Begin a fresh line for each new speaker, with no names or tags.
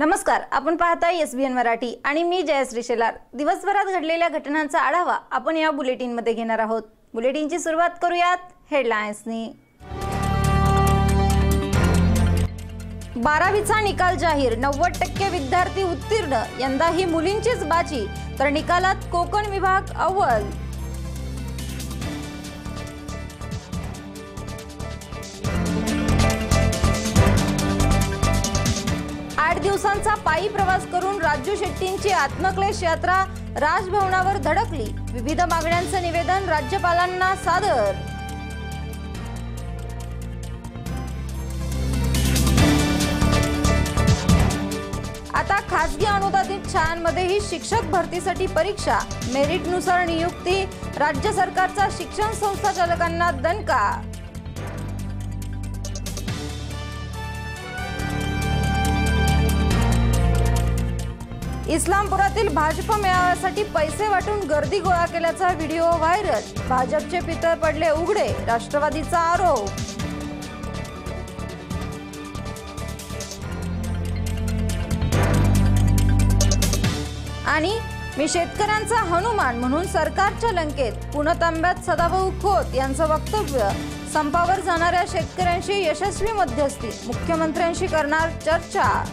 नमस्कार आपण पाहताय एस बी एन मराठी आणि मी जयश्री शेलार. दिवसभरात घडलेल्या घटनांचा आढावा आपण या बुलेटिनमध्ये घेणार आहोत. बुलेटिनची सुरुवात करूयात हेडलाईन्सनी बारावीचा निकाल जाहीर नव्वद टक्के विद्यार्थी उत्तीर्ण यंदाही मुलींचीच बाजी तर निकालात कोकण विभाग अव्वल. दिवसांचा पायी प्रवास करून राजू शेट्टींची आत्मक्लेश यात्रा राजभवनावर धडकली. विविध मागण्यांचं निवेदन राज्यपालांना सादर. आता खासगी अनुदानित शाळांमध्येही शिक्षक भरतीसाठी परीक्षा. मेरिटनुसार नियुक्ती राज्य सरकारचा शिक्षण संस्था चालकांना दणका. इस्लामपुरातील भाजप मेळाव्यासाठी पैसे वाटून गर्दी गोळा केल्याचा व्हिडिओ व्हायरल. भाजपचे पितळ पडले उघडे राष्ट्रवादीचा आरोप. आणि मी शेतकऱ्यांचा हनुमान म्हणून सरकारच्या लंकेत पुणतांब्यात सदाभाऊ खोत यांचं वक्तव्य. संपावर जाणाऱ्या शेतकऱ्यांशी यशस्वी मध्यस्थी. मुख्यमंत्र्यांशी करणार चर्चा.